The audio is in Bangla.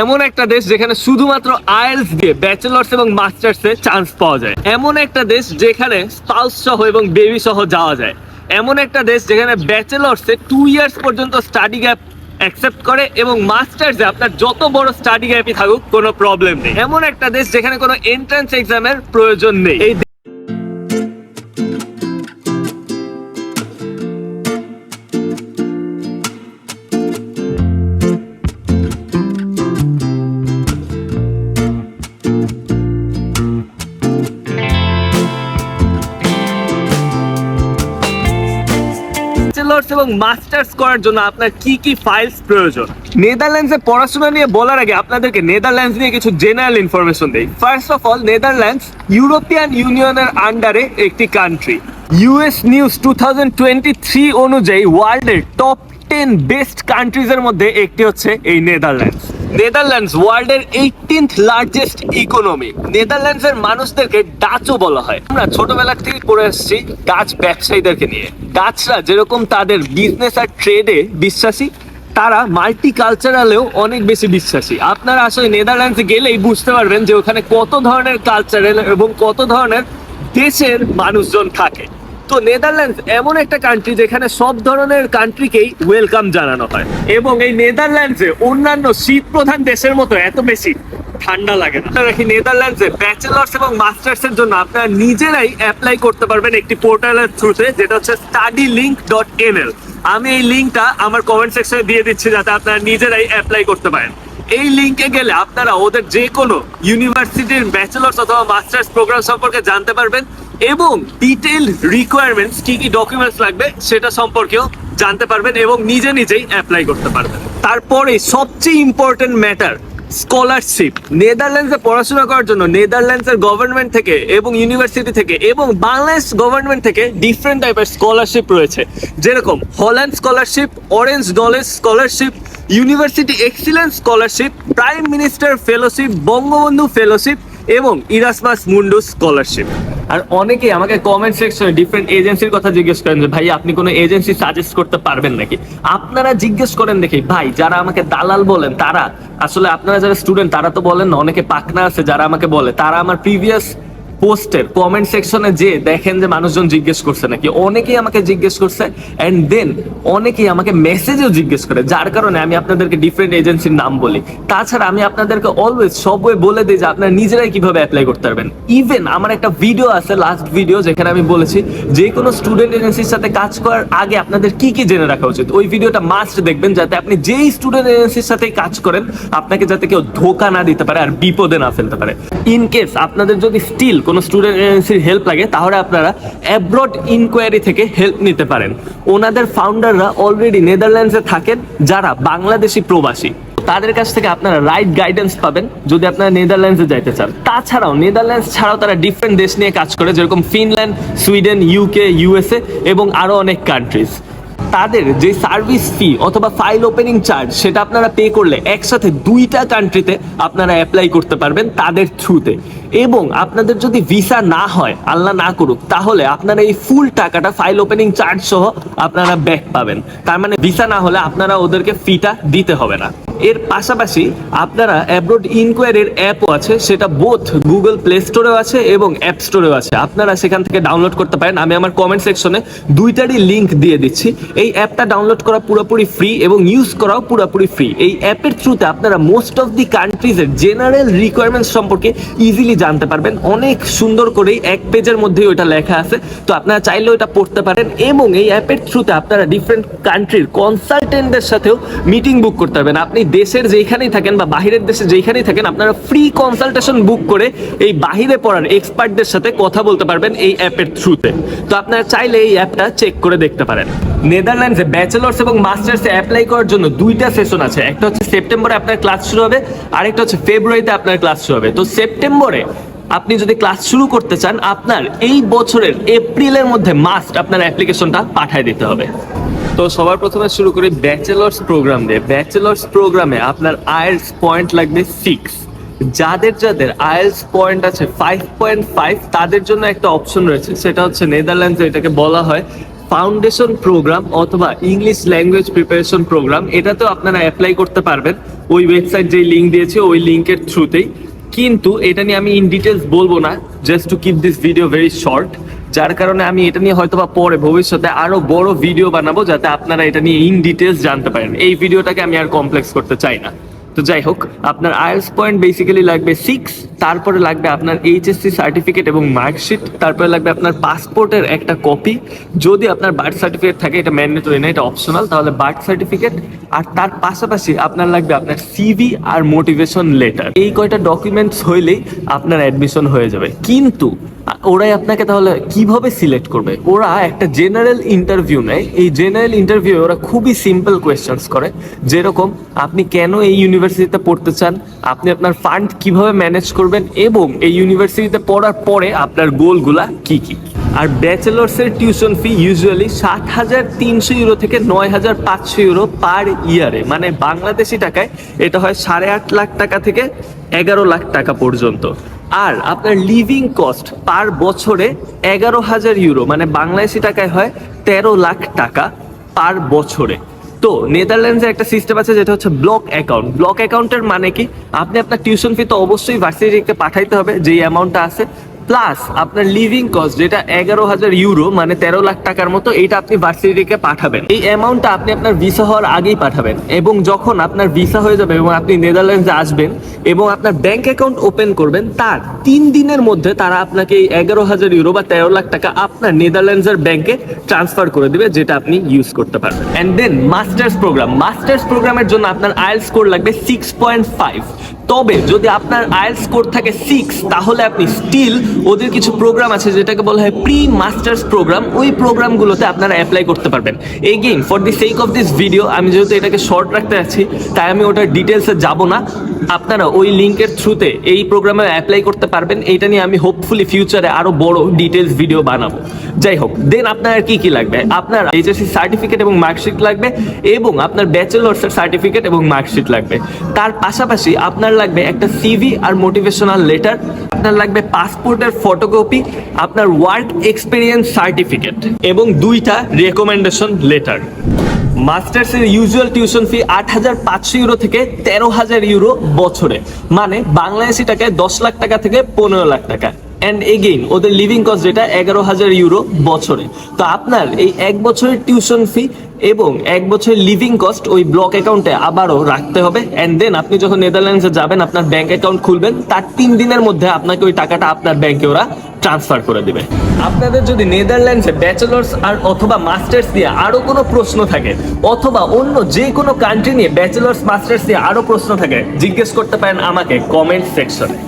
এমন একটা দেশ যেখানে শুধুমাত্র আইএলস দিয়ে ব্যাচেলার্স এবং মাস্টার্স এ চান্স পাওয়া যায়। এমন একটা দেশ যেখানে স্পাউস সহ এবং বেবি সহ যাওয়া যায়। এমন একটা দেশ যেখানে ব্যাচেলার্স এ টু ইয়ার্স পর্যন্ত স্টাডি গ্যাপ অ্যাকসেপ্ট করে এবং মাস্টার্সে আপনার যত বড় স্টাডি গ্যাপই থাকুক, কোনো প্রবলেম নেই। এমন একটা দেশ যেখানে কোনো এন্ট্রান্স এক্সামের প্রয়োজন নেই। এই এবং মাস্টার্স করার জন্য আপনার কি কি ফাইলস প্রয়োজন? নেদারল্যান্ডসে পড়াশোনা নিয়ে বলার আগে আপনাদেরকে নেদারল্যান্ডস নিয়ে কিছু জেনারেল ইনফরমেশন দেই। First of all Netherlands European ইউনিয়নের আন্ডারে একটি কান্ট্রি ইউএস নিউজ টু অনুযায়ী ওয়ার্ল্ডের টপ টেন বেস্ট কান্ট্রিজের মধ্যে একটি হচ্ছে এই নেদারল্যান্ডস। নেদারল্যান্ডস ওয়ার্ল্ডের এইটিন্থ লার্জেস্ট ইকোনমি নেদারল্যান্ডসের মানুষদেরকে ডাচও বলা হয়। আমরা ছোটবেলা থেকে পড়ে আসছি ডাচ ব্যবসায়ীদেরকে নিয়ে। ডাচরা যেরকম তাদের বিজনেস আর ট্রেডে বিশ্বাসী, তারা মাল্টি কালচারালেও অনেক বেশি বিশ্বাসী। আপনারা আসলে নেদারল্যান্ডসে গেলেই বুঝতে পারবেন যে ওখানে কত ধরনের কালচারাল এবং কত ধরনের দেশের মানুষজন থাকে। তো নেদারল্যান্ডস এমন একটা কান্ট্রি যেখানে সব ধরনের কান্ট্রিকেই ওয়েলকাম জানানো হয়। এবং এই নেদারল্যান্ডসে অন্যান্য শীত প্রধান দেশের মতো এত বেশি ঠান্ডা লাগে না। আপনারা নেদারল্যান্ডসে ব্যাচেলার্স এবং মাস্টার্স এর জন্য আপনারা নিজেরাই অ্যাপ্লাই করতে পারবেন একটি পোর্টালের থ্রুতে যেটা হচ্ছে স্টাডি লিঙ্ক ডট এনএল আমি এই লিঙ্কটা আমার কমেন্ট সেকশনে দিয়ে দিচ্ছি যাতে আপনারা নিজেরাই অ্যাপ্লাই করতে পারেন। এই লিঙ্কে গেলে আপনারা ওদের যে কোনো ইউনিভার্সিটির ব্যাচেলার্স অথবা মাস্টার্স প্রোগ্রাম সম্পর্কে জানতে পারবেন এবং ডিটেল রিকোয়ারমেন্টস কি কি ডকুমেন্টস লাগবে সেটা সম্পর্কেও জানতে পারবেন এবং নিজে নিজেই অ্যাপ্লাই করতে পারবেন। তারপরে সবচেয়ে ইম্পর্টেন্ট ম্যাটার স্কলারশিপ নেদারল্যান্ডসে পড়াশোনা করার জন্য নেদারল্যান্ডসের গভর্নমেন্ট থেকে এবং ইউনিভার্সিটি থেকে এবং বাংলাদেশ গভর্নমেন্ট থেকে ডিফারেন্ট টাইপের স্কলারশিপ রয়েছে। যেরকম Holland scholarship orange ডলেজ scholarship university excellence scholarship, prime minister fellowship, Bangabandhu fellowship এবং ইরাসমাস মুন্ডু স্কলারশিপ। আর অনেকেই আমাকে কমেন্ট সেকশনে ডিফারেন্ট এজেন্সির কথা জিজ্ঞেস করেন যে ভাই আপনি কোনো এজেন্সি সাজেস্ট করতে পারবেন নাকি? আপনারা জিজ্ঞেস করেন দেখি, ভাই, যারা আমাকে দালাল বলেন, তারা? আসলে আপনারা যারা স্টুডেন্ট তারা তো বলেন না, অনেকে পাকনা আছে যারা আমাকে বলে, তারা আমার প্রিভিয়াস পোস্টের কমেন্ট সেকশনে যে দেখেন যে মানুষজন জিজ্ঞেস করছে নাকি, অনেকেই আমাকে জিজ্ঞেস করছে এন্ড দেন অনেকেই আমাকে মেসেজেও জিজ্ঞেস করে, যার কারণে আমি আপনাদেরকে ডিফারেন্ট এজেন্সির নাম বলি। তাছাড়া আমি আপনাদেরকে অলওয়েজ সব ওয়ে বলে দিই যে আপনারা নিজেরাই কীভাবে অ্যাপ্লাই করতে পারবেন। ইভেন আমার একটা ভিডিও আছে লাস্ট ভিডিও যেখানে আমি বলেছি যে কোনো স্টুডেন্ট এজেন্সির সাথে কাজ করার আগে আপনাদের কি কি জেনে রাখা উচিত, ওই ভিডিওটা মাস্ট দেখবেন যাতে আপনি যেই স্টুডেন্ট এজেন্সির সাথে কাজ করেন, আপনাকে যাতে কেউ ধোকা না দিতে পারে আর বিপদে না ফেলতে পারে। ইন কেস আপনাদের যদি স্টিল কোনো স্টুডেন্ট এজেন্সির হেল্প লাগে, তাহলে আপনারা অ্যাব্রড ইনকোয়ারি থেকে হেল্প নিতে পারেন। ওনাদের ফাউন্ডাররা অলরেডি নেদারল্যান্ডসে থাকেন, যারা বাংলাদেশি প্রবাসী। তাদের কাছ থেকে আপনারা রাইট গাইডেন্স পাবেন, যদি আপনারা নেদারল্যান্ডসে যাইতে চান। তাছাড়াও নেদারল্যান্ডস ছাড়াও তারা ডিফারেন্ট দেশ নিয়ে কাজ করে, যেরকম ফিনল্যান্ড সুইডেন ইউকে ইউএসএ এবং আরও অনেক কান্ট্রিজ তাদের যে সার্ভিস ফি অথবা ফাইল ওপেনিং চার্জ সেটা আপনারা পে করলে একসাথে দুইটা কান্ট্রিতে আপনারা অ্যাপ্লাই করতে পারবেন তাদের থ্রুতে এবং আপনাদের যদি ভিসা না হয়, আল্লাহ না করুক, তাহলে আপনারা এই ফুল টাকাটা ফাইল ওপেনিং চার্জ সহ আপনারা ব্যাক পাবেন। তার মানে ভিসা না হলে আপনারা ওদেরকে ফিটা দিতে হবে না। এর পাশাপাশি আপনারা অ্যাব্রোড ইনকোয়ারির অ্যাপও আছে, সেটা বোথ গুগল প্লে স্টোরেও আছে এবং অ্যাপ স্টোরেও আছে। আপনারা সেখান থেকে ডাউনলোড করতে পারেন। আমি আমার কমেন্ট সেকশনে দুইটারই লিঙ্ক দিয়ে দিচ্ছি। এই অ্যাপটা ডাউনলোড করা পুরোপুরি ফ্রি এবং ইউজ করাও পুরোপুরি ফ্রি এই অ্যাপের থ্রুতে আপনারা মোস্ট অফ দি কান্ট্রিজের জেনারেল রিকোয়ারমেন্টস সম্পর্কে ইজিলি জানতে পারবেন। অনেক সুন্দর করেই এক পেজের মধ্যেই ওটা লেখা আছে। তো আপনারা চাইলে ওটা পড়তে পারেন এবং এই অ্যাপের থ্রুতে আপনারা ডিফারেন্ট কান্ট্রির কনসালটেন্টদের সাথেও মিটিং বুক করতে পারবেন। আপনি দেশের যেইখানেই থাকেন বা বাহিরের দেশে যেইখানেই থাকেন, আপনারা ফ্রি কনসালটেশন বুক করে এই বাহিরে পড়ার এক্সপার্টদের সাথে কথা বলতে পারবেন এই অ্যাপের থ্রুতে তো আপনারা চাইলে এই অ্যাপটা চেক করে দেখতে পারেন। নেদারল্যান্ডসে ব্যাচেলার্স এবং মাস্টার্সে অ্যাপ্লাই করার জন্য দুইটা সেশন আছে। একটা হচ্ছে সেপ্টেম্বরে আপনার ক্লাস শুরু হবে, আরেকটা হচ্ছে ফেব্রুয়ারিতে আপনার ক্লাস শুরু হবে। তো সেপ্টেম্বরে আপনি যদি ক্লাস শুরু করতে চান, আপনার এই বছরের এপ্রিলের মধ্যে মাস্ট আপনার অ্যাপ্লিকেশনটা পাঠিয়ে দিতে হবে। তো সবার প্রথমে শুরু করি ব্যাচেলার্স প্রোগ্রাম দিয়ে। ব্যাচেলার্স প্রোগ্রামে আপনার আয়েলস পয়েন্ট লাগবে সিক্স যাদের যাদের আয়েলস পয়েন্ট আছে ফাইভ পয়েন্ট ফাইভ তাদের জন্য একটা অপশন রয়েছে। সেটা হচ্ছে নেদারল্যান্ডসে, এটাকে বলা হয় ফাউন্ডেশন প্রোগ্রাম অথবা ইংলিশ ল্যাঙ্গুয়েজ প্রিপারেশন প্রোগ্রাম এটাতেও আপনারা অ্যাপ্লাই করতে পারবেন। ওই ওয়েবসাইট যেই লিঙ্ক দিয়েছে, ওই লিঙ্কের থ্রুতেই কিন্তু এটা নিয়ে আমি ইন ডিটেলস বলব না just to keep this video very short যার কারণে আমি এটা নিয়ে হয়তো বা পরে ভবিষ্যতে আরও বড় ভিডিও বানাবো যাতে আপনারা এটা নিয়ে ইন ডিটেলস জানতে পারেন। এই ভিডিওটাকে আমি আর কমপ্লেক্স করতে চাই না। তো যাই হোক, আপনার আইএলস পয়েন্ট বেসিক্যালি লাগবে সিক্স তারপরে লাগবে আপনার এইচএসসি সার্টিফিকেট এবং মার্কশিট তারপরে লাগবে আপনার পাসপোর্টের একটা কপি যদি আপনার বার্থ সার্টিফিকেট থাকে, এটা ম্যান্ডেটরি না, এটা অপশনাল তাহলে বার্থ সার্টিফিকেট আর তার পাশাপাশি আপনার লাগবে আপনার সিভি আর মোটিভেশন লেটার এই কয়টা ডকুমেন্টস হইলেই আপনার অ্যাডমিশন হয়ে যাবে। কিন্তু, ওরাই আপনাকে তাহলে কীভাবে সিলেক্ট করবে? ওরা একটা জেনারেল ইন্টারভিউ নেয়। এই জেনারেল ইন্টারভিউ ওরা খুবই সিম্পল কোয়েশ্চেন্স করে। যেরকম, আপনি কেন এই ইউনিভার্সিটিতে পড়তে চান? আপনি আপনার ফান্ড কীভাবে ম্যানেজ করবেন? এবং এই ইউনিভার্সিটিতে পড়ার পরে আপনার গোলগুলা কি কি? আর ব্যাচেলার্সের টিউশন ফি ইউজুয়ালি সাত হাজার তিনশো ইউরো থেকে নয় হাজার পাঁচশো ইউরো পার ইয়ারে। মানে বাংলাদেশি টাকায় এটা হয় সাড়ে আট লাখ টাকা থেকে এগারো লাখ টাকা পর্যন্ত। আর আপনার লিভিং কস্ট পার বছরে এগারো হাজার ইউরো মানে বাংলাদেশি টাকায় হয় তেরো লাখ টাকা পার বছরে। তো নেদারল্যান্ডসে একটা সিস্টেম আছে যেটা হচ্ছে ব্লক অ্যাকাউন্ট ব্লক অ্যাকাউন্টের মানে কি? আপনি আপনার টিউশন ফি তো অবশ্যই ভার্সিটিকে পাঠাইতে হবে, যেই অ্যামাউন্টটা আছে প্লাস আপনার লিভিং কস্ট যেটা এগারো হাজার ইউরো মানে তেরো লাখ টাকার মতো, এইটা আপনি ভার্সিটিকে পাঠাবেন। এই অ্যামাউন্টটা আপনি আপনার ভিসা হওয়ার আগেই পাঠাবেন। এবং যখন আপনার ভিসা হয়ে যাবে এবং আপনি নেদারল্যান্ডসে আসবেন এবং আপনার ব্যাংক অ্যাকাউন্ট ওপেন করবেন, তার তিন দিনের মধ্যে তারা আপনাকে এই এগারো হাজার ইউরো বা তেরো লাখ টাকা আপনার নেদারল্যান্ডসের ব্যাংকে ট্রান্সফার করে দেবে, যেটা আপনি ইউজ করতে পারবেন। And then masters program masters প্রোগ্রামের জন্য আপনার আইএল স্কোর লাগবে সিক্স পয়েন্ট ফাইভ তবে যদি আপনার আইএল স্কোর থাকে সিক্স তাহলে আপনি স্টিল ওদের কিছু প্রোগ্রাম আছে যেটাকে বলা হয় প্রি মাস্টার্স প্রোগ্রাম ওই প্রোগ্রামগুলোতে আপনারা অ্যাপ্লাই করতে পারবেন। Again for the sake of this video আমি যেহেতু এটাকে শর্ট রাখতে যাচ্ছি, তাই আমি ওটার ডিটেলসে যাব না। আপনারা ওই লিঙ্কের থ্রুতে এই প্রোগ্রামে অ্যাপ্লাই করতে পারবেন। এইটা নিয়ে আমি হোপফুলি ফিউচারে আরও বড় ডিটেলস ভিডিও বানাবো। যাই হোক দেন আপনার কি কি লাগবে? আপনার এইচএসসি সার্টিফিকেট এবং মার্কশিট লাগবে এবং আপনার ব্যাচেলর্সের সার্টিফিকেট এবং মার্কশিট লাগবে। তার পাশাপাশি আপনার লাগবে একটা সিভি আর মোটিভেশনাল লেটার আপনার লাগবে পাসপোর্টের ফটোকপি আপনার ওয়ার্ক এক্সপিরিয়েন্স সার্টিফিকেট এবং দুইটা রেকমেন্ডেশন লেটার মাস্টার্সের ইউজুয়াল টিউশন ফি আট হাজার পাঁচশো ইউরো থেকে তেরো হাজার ইউরো বছরে। মানে বাংলাদেশি টাকায় দশ লাখ টাকা থেকে পনেরো লাখ টাকা। অ্যান্ড এগেইন ওদের লিভিং কস্ট যেটা এগারো হাজার ইউরো বছরে। তো আপনার এই এক বছরের টিউশন ফি এবং এক বছরের লিভিং কস্ট ওই ব্লক অ্যাকাউন্টে আবারও রাখতে হবে। অ্যান্ড দেন আপনি যখন নেদারল্যান্ডসে যাবেন, আপনার ব্যাংক অ্যাকাউন্ট খুলবেন, তার তিন দিনের মধ্যে আপনাকে ওই টাকাটা আপনার ব্যাংকে ওরা ট্রান্সফার করে দিবে। আপনাদের যদি নেদারল্যান্ডসে ব্যাচেলার্স আর অথবা মাস্টার্স দিয়ে আরও কোনো প্রশ্ন থাকে, অথবা অন্য যে কোনো কান্ট্রি নিয়ে ব্যাচেলার্স মাস্টার্স দিয়ে আরও প্রশ্ন থাকে, জিজ্ঞেস করতে পারেন আমাকে কমেন্ট সেকশনে